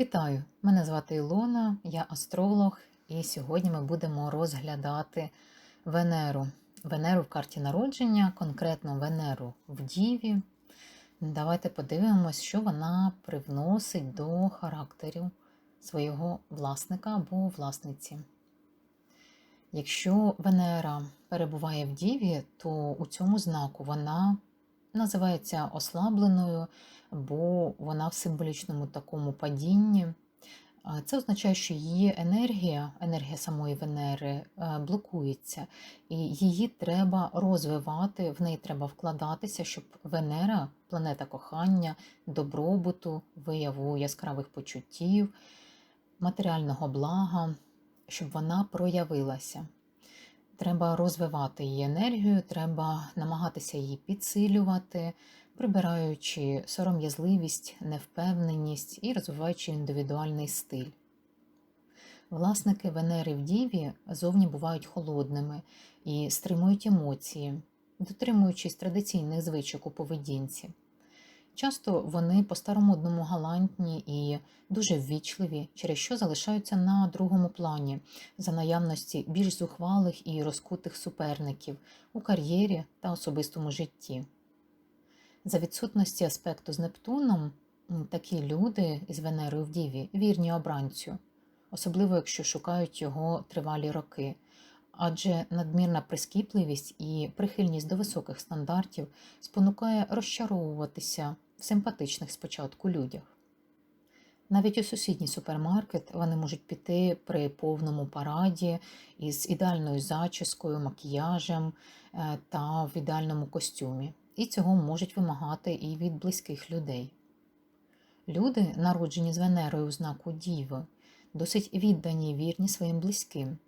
Вітаю! Мене звати Ілона, я астролог, і сьогодні ми будемо розглядати Венеру. Венеру в карті народження, конкретно Венеру в Діві. Давайте подивимось, що вона привносить до характеру свого власника або власниці. Якщо Венера перебуває в Діві, то у цьому знаку вона називається ослабленою, бо вона в символічному такому падінні. Це означає, що її енергія, енергія самої Венери, е, блокується, і її треба розвивати, в неї треба вкладатися, щоб Венера, планета кохання, добробуту, вияву яскравих почуттів, матеріального блага, щоб вона проявилася. Треба розвивати її енергію, треба намагатися її підсилювати, прибираючи сором'язливість, невпевненість і розвиваючи індивідуальний стиль. Власники Венери в Діві зовні бувають холодними і стримують емоції, дотримуючись традиційних звичок у поведінці. Часто вони по-старомодному галантні і дуже ввічливі, через що залишаються на другому плані за наявності більш зухвалих і розкутих суперників у кар'єрі та особистому житті. За відсутності аспекту з Нептуном такі люди із Венерою в Діві вірні обранцю, особливо якщо шукають його тривалі роки. Адже надмірна прискіпливість і прихильність до високих стандартів спонукає розчаровуватися в симпатичних спочатку людях. Навіть у сусідній супермаркет вони можуть піти при повному параді із ідеальною зачіскою, макіяжем е, та в ідеальному костюмі, і цього можуть вимагати і від близьких людей. Люди, народжені з Венерою у знаку Діви, досить віддані і вірні своїм близьким.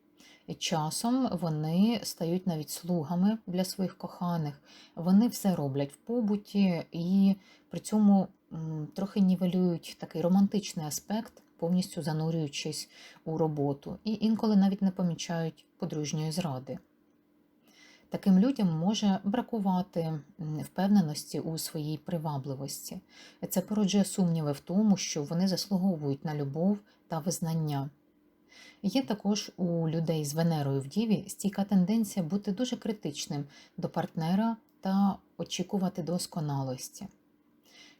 Часом вони стають навіть слугами для своїх коханих. Вони все роблять в побуті і при цьому трохи нівелюють такий романтичний аспект, повністю занурюючись у роботу, і інколи навіть не помічають подружньої зради. Таким людям може бракувати впевненості у своїй привабливості. Це породжує сумніви в тому, що вони заслуговують на любов та визнання. Є також у людей з Венерою в Діві стійка тенденція бути дуже критичним до партнера та очікувати досконалості.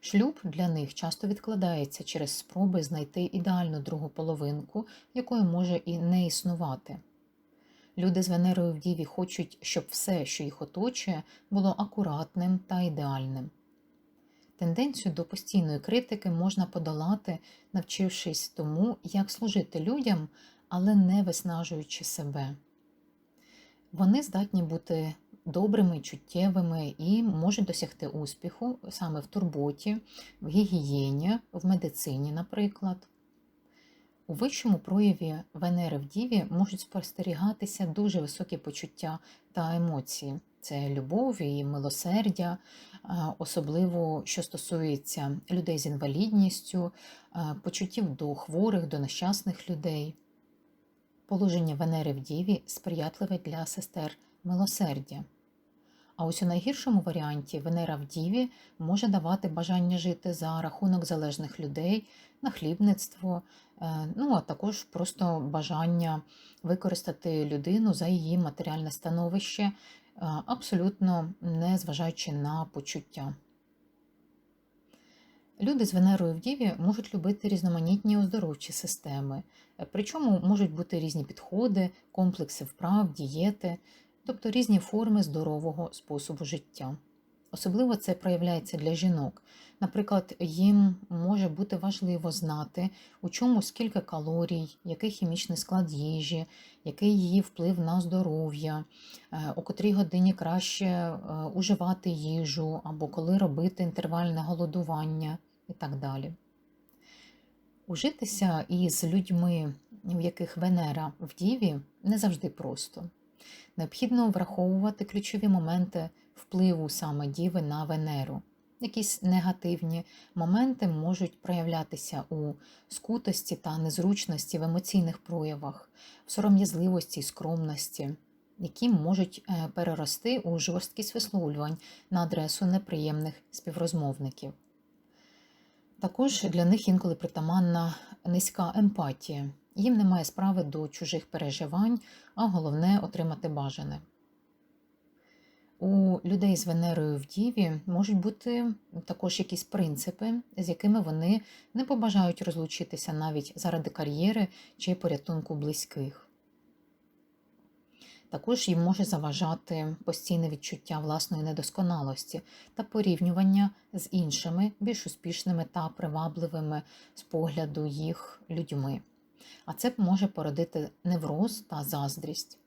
Шлюб для них часто відкладається через спроби знайти ідеальну другу половинку, якої може і не існувати. Люди з Венерою в Діві хочуть, щоб все, що їх оточує, було акуратним та ідеальним. Тенденцію до постійної критики можна подолати, навчившись тому, як служити людям, але не виснажуючи себе. Вони здатні бути добрими, чуттєвими і можуть досягти успіху саме в турботі, в гігієні, в медицині, наприклад. У вищому прояві Венери в Діві можуть спостерігатися дуже високі почуття та емоції. Це любов і милосердя, особливо що стосується людей з інвалідністю, почуттів до хворих, до нещасних людей. Положення Венери в Діві сприятливе для сестер милосердя. А ось у найгіршому варіанті Венера в Діві може давати бажання жити за рахунок залежних людей, нахлібництво, е, ну а також просто бажання використати людину за її матеріальне становище, абсолютно не зважаючи на почуття. Люди з Венерою в Діві можуть любити різноманітні оздоровчі системи, е, причому можуть бути різні підходи, комплекси вправ, дієти, тобто різні форми здорового способу життя. Особливо це проявляється для жінок. Наприклад, їм може бути важливо знати, у чому скільки калорій, який хімічний склад їжі, який її вплив на здоров'я, е, у котрій годині краще е, уживати їжу або коли робити інтервальне голодування і так далі. Ужитися із людьми, в яких Венера в Діві, не завжди просто. Необхідно враховувати ключові моменти впливу саме Діви на Венеру. Якісь негативні моменти можуть проявлятися у скутості та незручності в емоційних проявах, в сором'язливості і скромності, які можуть е, перерости у жорсткість висловлювань на адресу неприємних співрозмовників. Також для них інколи притаманна низька емпатія. Їм немає справи до чужих переживань, а головне отримати бажане. У людей з Венерою в Діві можуть бути також якісь принципи, з якими вони не побажають розлучитися навіть заради кар'єри чи порятунку близьких. Також їм може заважати постійне відчуття власної недосконалості та порівнювання з іншими, більш успішними та привабливими з погляду їх людьми. А це може породити невроз та заздрість.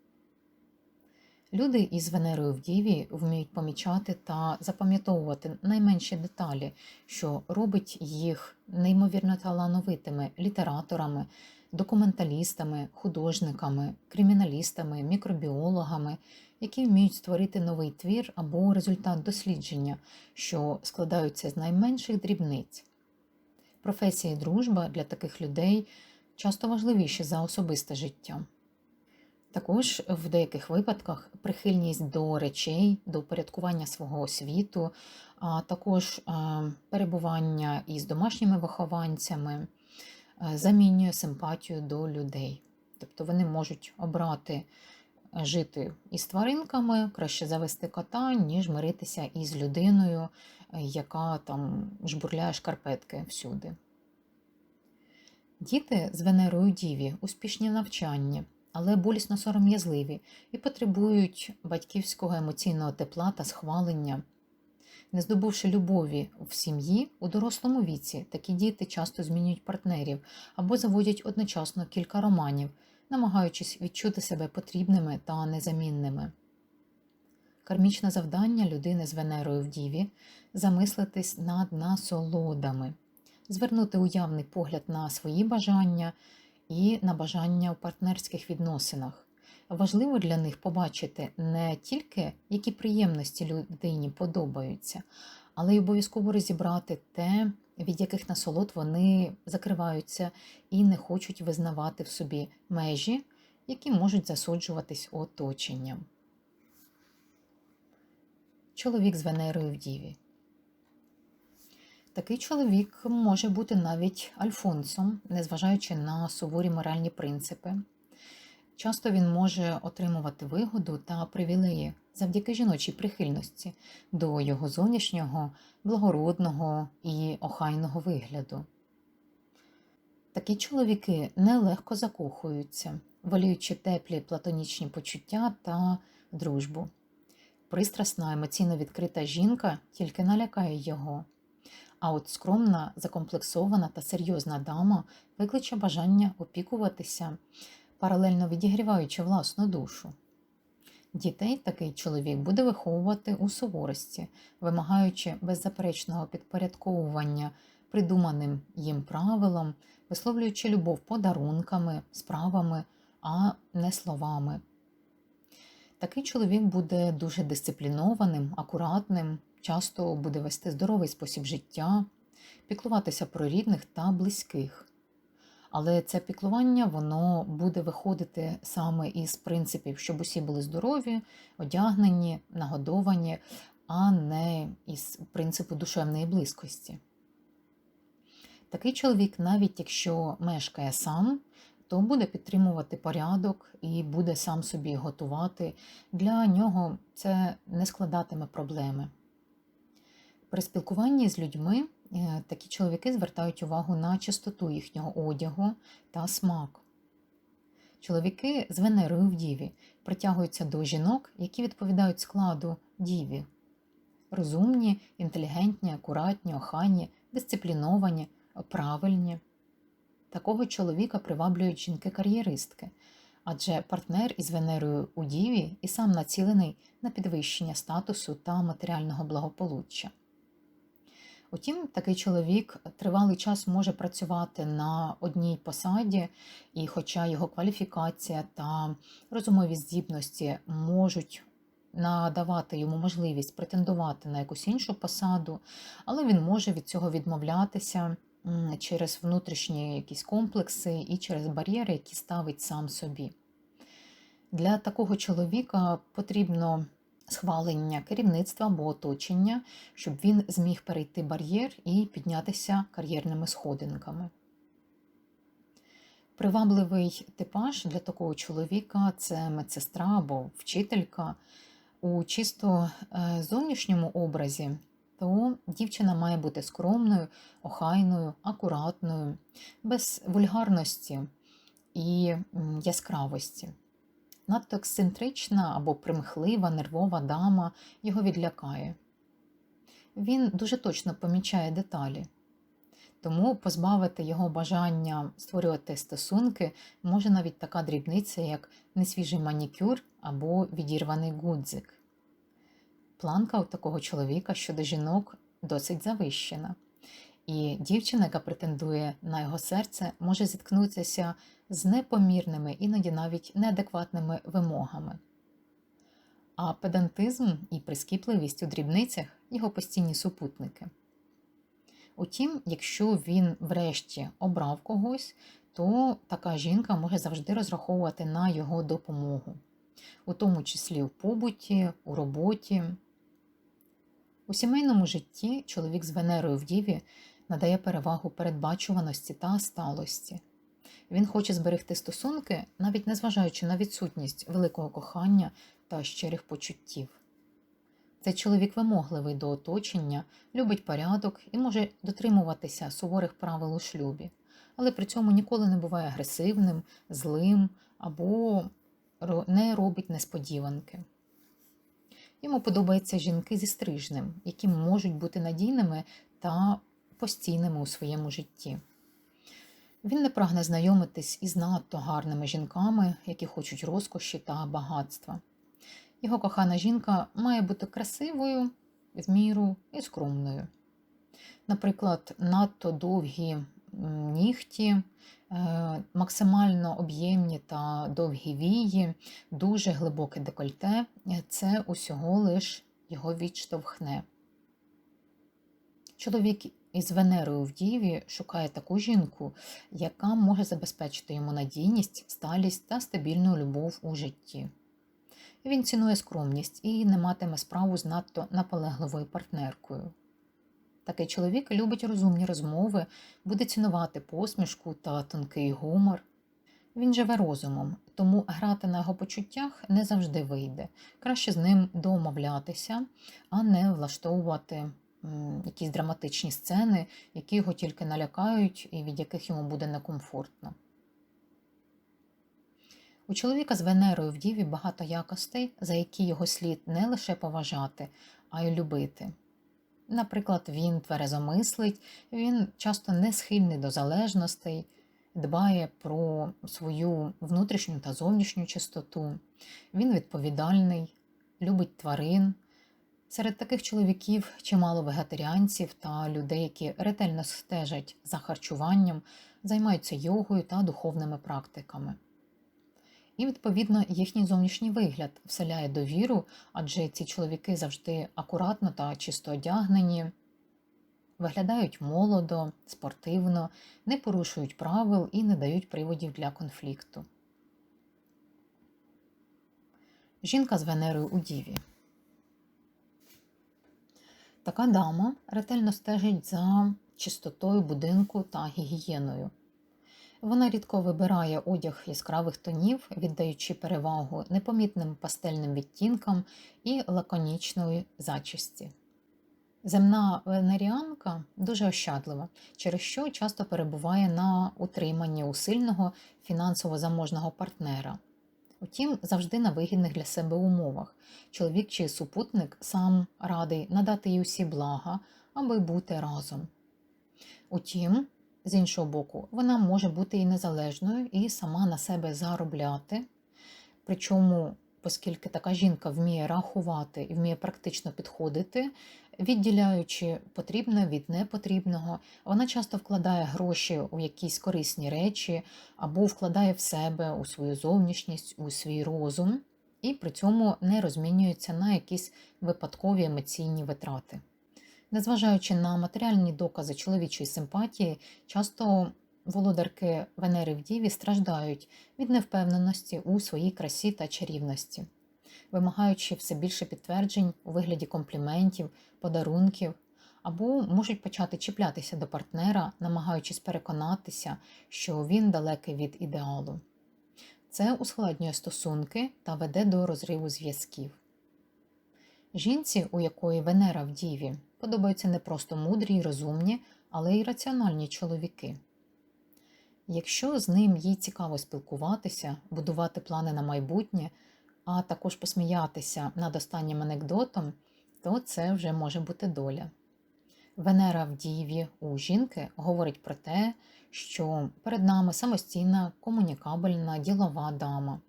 Люди із Венерою в Діві вміють помічати та запам'ятовувати найменші деталі, що робить їх неймовірно талановитими літераторами, документалістами, художниками, криміналістами, мікробіологами, які вміють створити новий твір або результат дослідження, що складаються з найменших дрібниць. Професія і дружба для таких людей часто важливіші за особисте життя. Також в деяких випадках прихильність до речей, до упорядкування свого світу, а також перебування із домашніми вихованцями замінює симпатію до людей. Тобто вони можуть обрати жити із тваринками, краще завести кота, ніж миритися із людиною, яка там жбурляє шкарпетки всюди. Діти з Венерою Діві успішні в навчанні але болісно сором'язливі і потребують батьківського емоційного тепла та схвалення. Не здобувши любові в сім'ї у дорослому віці, такі діти часто змінюють партнерів або заводять одночасно кілька романів, намагаючись відчути себе потрібними та незамінними. Кармічне завдання людини з Венерою в Діві замислитись над насолодами, звернути уявний погляд на свої бажання і на бажання у партнерських відносинах. Важливо для них побачити не тільки, які приємності людині подобаються, але й обов'язково розібрати те, від яких насолод вони закриваються і не хочуть визнавати в собі межі, які можуть засуджуватись оточенням. Чоловік з Венерою в Діві. Такий чоловік може бути навіть альфонсом, незважаючи на суворі моральні принципи. Часто він може отримувати вигоду та привілеї завдяки жіночій прихильності до його зовнішнього, благородного і охайного вигляду. Такі чоловіки нелегко закохуються, воліючи теплі платонічні почуття та дружбу. Пристрасна емоційно відкрита жінка тільки налякає його. А от скромна, закомплексована та серйозна дама викличе бажання опікуватися, паралельно відігріваючи власну душу. Дітей такий чоловік буде виховувати у суворості, вимагаючи беззаперечного підпорядковування придуманим їм правилам, висловлюючи любов подарунками, справами, а не словами. Такий чоловік буде дуже дисциплінованим, акуратним, часто буде вести здоровий спосіб життя, піклуватися про рідних та близьких. Але це піклування воно буде виходити саме із принципів, щоб усі були здорові, одягнені, нагодовані, а не із принципу душевної близькості. Такий чоловік, навіть якщо мешкає сам, то буде підтримувати порядок і буде сам собі готувати. Для нього це не складатиме проблеми. При спілкуванні з людьми е, такі чоловіки звертають увагу на чистоту їхнього одягу та смак. Чоловіки з Венерою в Діві притягуються до жінок, які відповідають складу Діві. Розумні, інтелігентні, акуратні, охайні, дисципліновані, правильні. Такого чоловіка приваблюють жінки-кар'єристки, адже партнер із Венерою у Діві і сам націлений на підвищення статусу та матеріального благополуччя. Утім, такий чоловік тривалий час може працювати на одній посаді, і, хоча його кваліфікація та розумові здібності можуть надавати йому можливість претендувати на якусь іншу посаду, але він може від цього відмовлятися через внутрішні якісь комплекси і через бар'єри, які ставить сам собі. Для такого чоловіка потрібно схвалення керівництва або оточення, щоб він зміг перейти бар'єр і піднятися кар'єрними сходинками. Привабливий типаж для такого чоловіка це медсестра або вчителька. У чисто е, зовнішньому образі, то дівчина має бути скромною, охайною, акуратною, без вульгарності і яскравості. Надто ексцентрична або примхлива, нервова дама його відлякає. Він дуже точно помічає деталі, тому позбавити його бажання створювати стосунки може навіть така дрібниця, як несвіжий манікюр або відірваний гудзик. Планка у такого чоловіка щодо жінок досить завищена, і дівчина, яка претендує на його серце, може зіткнутися з непомірними, іноді навіть неадекватними вимогами. А педантизм і прискіпливість у дрібницях його постійні супутники. Утім, якщо він врешті обрав когось, то така жінка може завжди розраховувати на його допомогу, у тому числі у побуті, у роботі. У сімейному житті чоловік з Венерою в Діві надає перевагу передбачуваності та сталості. Він хоче зберегти стосунки, навіть незважаючи на відсутність великого кохання та щирих почуттів. Цей чоловік вимогливий до оточення, любить порядок і може дотримуватися суворих правил у шлюбі, але при цьому ніколи не буває агресивним, злим або не робить несподіванки. Йому подобаються жінки зі стрижнем, які можуть бути надійними та постійними у своєму житті. Він не прагне знайомитись із надто гарними жінками, які хочуть розкоші та багатства. Його кохана жінка має бути красивою, в міру і скромною. Наприклад, надто довгі нігті, е, максимально об'ємні та довгі вії, дуже глибоке декольте це усього лиш його відштовхне. Чоловік із Венерою в Діві шукає таку жінку, яка може забезпечити йому надійність, сталість та стабільну любов у житті. Він цінує скромність і не матиме справу з надто наполегливою партнеркою. Такий чоловік любить розумні розмови, буде цінувати посмішку та тонкий гумор. Він живе розумом, тому грати на його почуттях не завжди вийде. Краще з ним домовлятися, а не влаштовувати якісь драматичні сцени, які його тільки налякають і від яких йому буде некомфортно. У чоловіка з Венерою в Діві багато якостей, за які його слід не лише поважати, а й любити. Наприклад, він тверезомислить, він часто не схильний до залежностей, дбає про свою внутрішню та зовнішню чистоту, він відповідальний, любить тварин. Серед таких чоловіків чимало вегетаріанців та людей, які ретельно стежать за харчуванням, займаються йогою та духовними практиками. І, відповідно, їхній зовнішній вигляд вселяє довіру, адже ці чоловіки завжди акуратно та чисто одягнені, виглядають молодо, спортивно, не порушують правил і не дають приводів для конфлікту. Жінка з Венерою у Діві. Така дама ретельно стежить за чистотою будинку та гігієною. Вона рідко вибирає одяг яскравих тонів, віддаючи перевагу непомітним пастельним відтінкам і лаконічної зачисті. Земна венеріанка дуже ощадлива, через що часто перебуває на утриманні у сильного фінансово заможного партнера. Утім, завжди на вигідних для себе умовах. Чоловік чи супутник сам радий надати їй усі блага, аби бути разом. Утім, з іншого боку, вона може бути і незалежною, і сама на себе заробляти. Причому, оскільки така жінка вміє рахувати і вміє практично підходити, відділяючи потрібне від непотрібного, вона часто вкладає гроші у якісь корисні речі або вкладає в себе у свою зовнішність, у свій розум, і при цьому не розмінюється на якісь випадкові емоційні витрати. Незважаючи на матеріальні докази чоловічої симпатії, часто володарки Венери в Діві страждають від невпевненості у своїй красі та чарівності. Вимагаючи все більше підтверджень у вигляді компліментів, подарунків, або можуть почати чіплятися до партнера, намагаючись переконатися, що він далекий від ідеалу. Це ускладнює стосунки та веде до розриву зв'язків. Жінці, у якої Венера в Діві, подобаються не просто мудрі й розумні, але й раціональні чоловіки. Якщо з ним їй цікаво спілкуватися, будувати плани на майбутнє, а також посміятися над останнім анекдотом, то це вже може бути доля. Венера в Діві у жінки говорить про те, що перед нами самостійна, комунікабельна, ділова дама.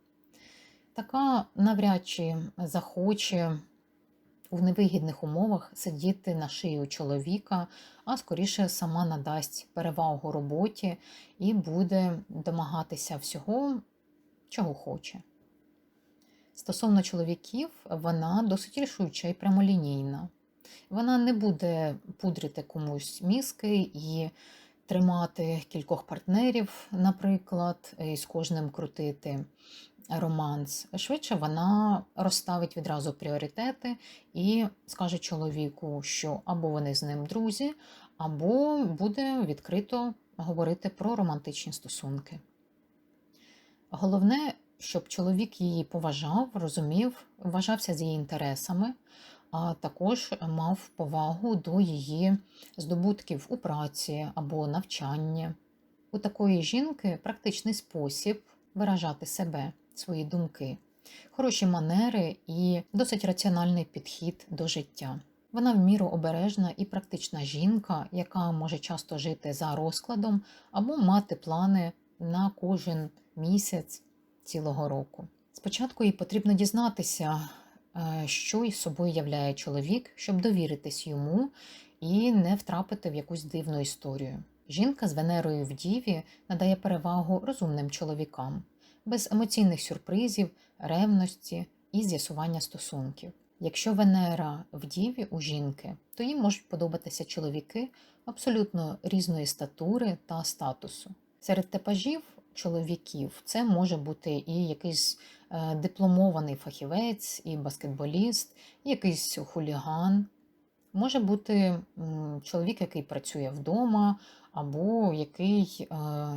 Така навряд чи захоче у невигідних умовах сидіти на шиї у чоловіка, а скоріше сама надасть перевагу роботі і буде домагатися всього, чого хоче. Стосовно чоловіків, вона досить рішуча і прямолінійна. Вона не буде пудрити комусь мізки і тримати кількох партнерів, наприклад, і з кожним крутити романс. Швидше вона розставить відразу пріоритети і скаже чоловіку, що або вони з ним друзі, або буде відкрито говорити про романтичні стосунки. Головне, щоб чоловік її поважав, розумів, вважався з її інтересами, а також мав повагу до її здобутків у праці або навчанні. У такої жінки практичний спосіб виражати себе, свої думки, хороші манери і досить раціональний підхід до життя. Вона в міру обережна і практична жінка, яка може часто жити за розкладом або мати плани на кожен місяць цілого року. Спочатку їй потрібно дізнатися, е, що із собою являє чоловік, щоб довіритись йому і не втрапити в якусь дивну історію. Жінка з Венерою в Діві надає перевагу розумним чоловікам, без емоційних сюрпризів, ревності і з'ясування стосунків. Якщо Венера в Діві у жінки, то їй можуть подобатися чоловіки абсолютно різної статури та статусу. Серед типажів чоловіків це може бути і якийсь е, дипломований фахівець, і баскетболіст, і якийсь хуліган. Може бути чоловік, який працює вдома, або який е,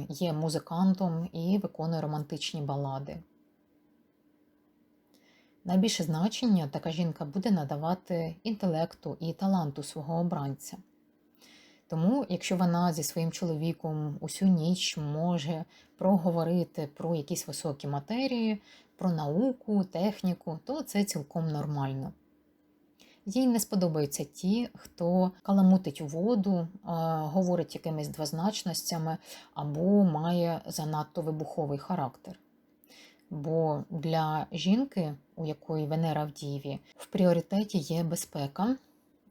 є музикантом і виконує романтичні балади. Найбільше значення така жінка буде надавати інтелекту і таланту свого обранця. Тому, якщо вона зі своїм чоловіком усю ніч може проговорити про якісь високі матерії, про науку, техніку, то це цілком нормально. Їй не сподобаються ті, хто каламутить воду, говорить якимись двозначностями або має занадто вибуховий характер. Бо для жінки, у якої Венера в Діві, в пріоритеті є безпека,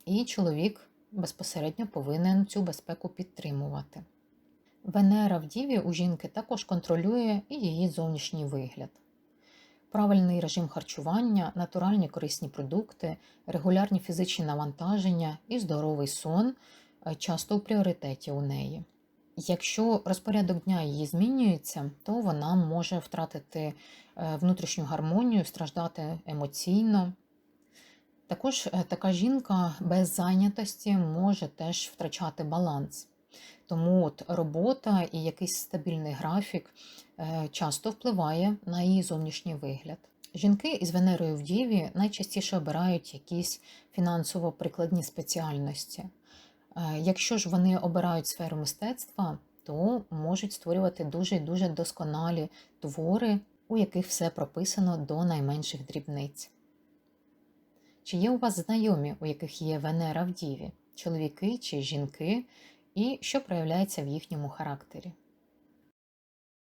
і чоловік безпосередньо повинен цю безпеку підтримувати. Венера в Діві у жінки також контролює і її зовнішній вигляд. Правильний режим харчування, натуральні корисні продукти, регулярні фізичні навантаження і здоровий сон е, часто у пріоритеті у неї. Якщо розпорядок дня її змінюється, то вона може втратити е, внутрішню гармонію, страждати емоційно. Також е, така жінка без зайнятості може теж втрачати баланс. Тому от робота і якийсь стабільний графік е, часто впливає на її зовнішній вигляд. Жінки із Венерою в Діві найчастіше обирають якісь фінансово-прикладні спеціальності. Е, якщо ж вони обирають сферу мистецтва, то можуть створювати дуже дуже досконалі твори, у яких все прописано до найменших дрібниць. Чи є у вас знайомі, у яких є Венера в Діві, чоловіки чи жінки, і що проявляється в їхньому характері?